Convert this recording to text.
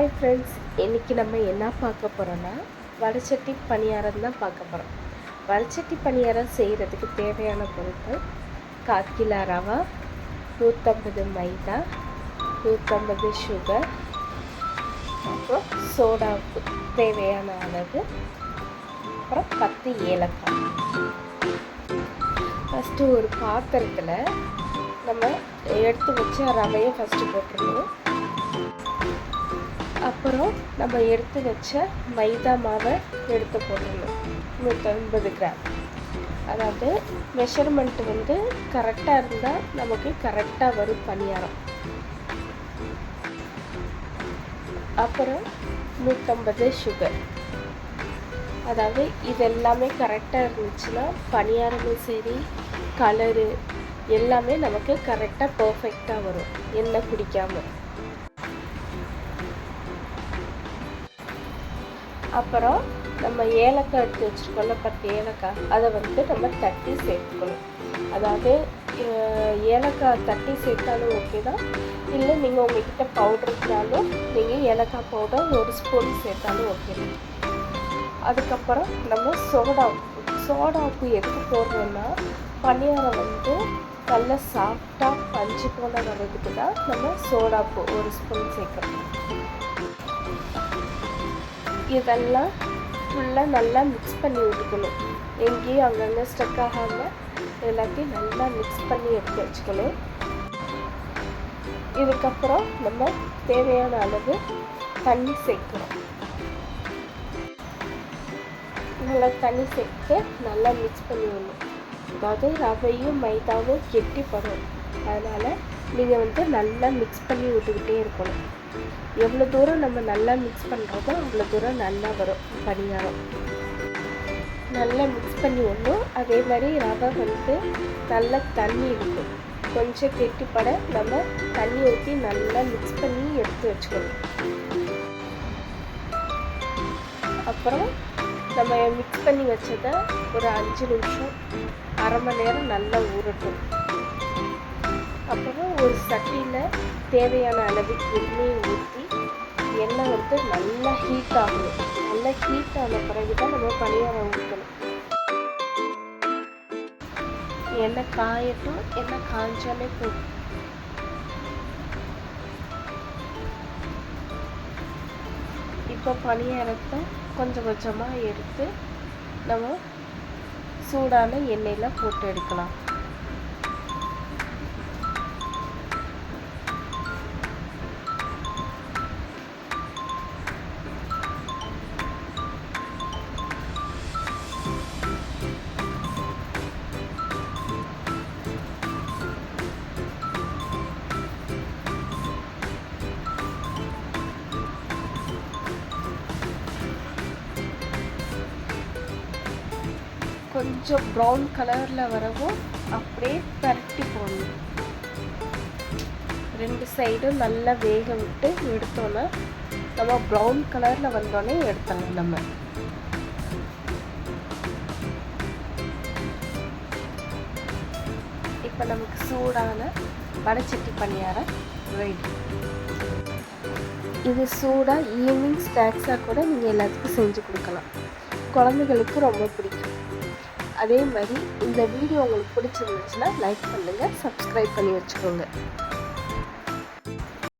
Hi friends இன்றைக்கி நம்ம என்ன பார்க்க போகிறோன்னா வடச்சட்டி பணியாரம் தான் பார்க்க போகிறோம் வடச்சட்டி பணியாரம் செய்கிறதுக்கு தேவையான பொருட்கள் காக்கிலா ரவா நூற்றம்பது மைதா நூற்றம்பது சுகர் அப்புறம் சோடா தேவையான அளவு அப்புறம் பத்து ஏலக்காய். ஃபஸ்ட்டு ஒரு பாத்திரத்தில் நம்ம எடுத்து வச்ச ரவையை ஃபஸ்ட்டு போட்டுருணும் அப்புறம் நம்ம எடுத்து வச்ச மைதா மாவை எடுத்து போடணும். நூற்றம்பது கிராம். அதாவது மெஷர்மெண்ட் வந்து கரெக்டாக இருந்தால் நமக்கு கரெக்டாக வரும் பணியாரம். அப்புறம் நூற்றம்பது சுகர் அதாவது இது எல்லாமே கரெக்டாக இருந்துச்சுன்னா பணியாரமும் சரி கலரு எல்லாமே நமக்கு கரெக்டாக பர்ஃபெக்டாக வரும். எண்ணெய் குடிக்காமல் அப்புறம் நம்ம ஏலக்காய் எடுத்து வச்சுருக்கோம்ல பத்து ஏலக்காய் அதை வந்து நம்ம தட்டி சேர்த்துக்கணும். அதாவது ஏலக்காய் தட்டி சேர்த்தாலும் ஓகே தான். இல்லை நீங்கள் உங்ககிட்ட பவுடர் இருந்தாலும் நீங்கள் ஏலக்காய் பவுடர் ஒரு ஸ்பூன் சேர்த்தாலும் ஓகே தான். அதுக்கப்புறம் நம்ம சோடா உப்பு. சோடா உப்பு எதுக்கு போடுறோம்னா பணியாரம் வந்து நல்லா சாஃப்டாக பஞ்சு போன வர்றதுக்கு தான் நம்ம சோடா உப்பு ஒரு ஸ்பூன் சேர்க்குறோம். இதெல்லாம் ஃபுல்லாக நல்லா மிக்ஸ் பண்ணி விட்டுக்கணும் எங்கேயும் அங்கங்கே ஸ்டக் ஆகாமல் எல்லாத்தையும் நல்லா மிக்ஸ் பண்ணி எடுத்து வச்சுக்கணும். இதுக்கப்புறம் நம்ம தேவையான அளவு தண்ணி சேர்க்கணும். நல்லா தண்ணி சேர்த்து நல்லா மிக்ஸ் பண்ணி விடணும். அதாவது ரவையும் மைதாவும் கெட்டிப்படும். அதனால் நீங்கள் வந்து நல்லா மிக்ஸ் பண்ணி விட்டுக்கிட்டே இருக்கணும். எவ்வளோ தூரம் நம்ம நல்லா மிக்ஸ் பண்ணுறதோ அவ்வளோ தூரம் நல்லா வரும் பணியாரம். நல்லா மிக்ஸ் பண்ணி விடணும். அதே மாதிரி ரவை வந்து நல்லா தண்ணி இருக்கும். கொஞ்சம் கெட்டிப்பட நம்ம தண்ணி ஊற்றி நல்லா மிக்ஸ் பண்ணி எடுத்து வச்சுக்கணும். அப்புறம் நம்ம மிக்ஸ் பண்ணி வச்சதை ஒரு அஞ்சு நிமிஷம் அரை மணி நேரம் நல்லா ஊறட்டும். அப்புறம் ஒரு சட்டியில் தேவையான அளவுக்கு எண்ணெயை ஊற்றி எண்ணெய் வந்து நல்லா ஹீட் ஆகணும். நல்லா ஹீட் ஆன பிறகு தான் நம்ம பணியாரம் ஊற்றணும் எண்ணெய் காயட்டும் எண்ணெய் காய்ச்சாலே போதும். இப்போ பணியாரத்தை கொஞ்சம் கொஞ்சமாக எடுத்து நம்ம சூடான எண்ணெயில் போட்டு எடுக்கலாம். கொஞ்சம் ப்ரௌன் கலரில் வரவும் அப்படியே பரட்டி போடணும். ரெண்டு சைடும் நல்லா வேக விட்டு எடுத்தோன்னா நம்ம ப்ரௌன் கலரில் வந்தோடனே எடுத்துடலாம் நம்ம. இப்போ நமக்கு சூடான வடைச்சட்டி பணியாரம் ரெடி இது சூடாக ஈவினிங் ஸ்நாக்ஸாக கூட நீங்கள் எல்லாத்துக்கும் செஞ்சு கொடுக்கலாம். குழந்தைகளுக்கு ரொம்ப பிடிக்கும். அதே மாதிரி இந்த வீடியோ உங்களுக்கு பிடிச்சிருந்துச்சுன்னா லைக் பண்ணுங்கள் சப்ஸ்கிரைப் பண்ணி வச்சுக்கோங்க.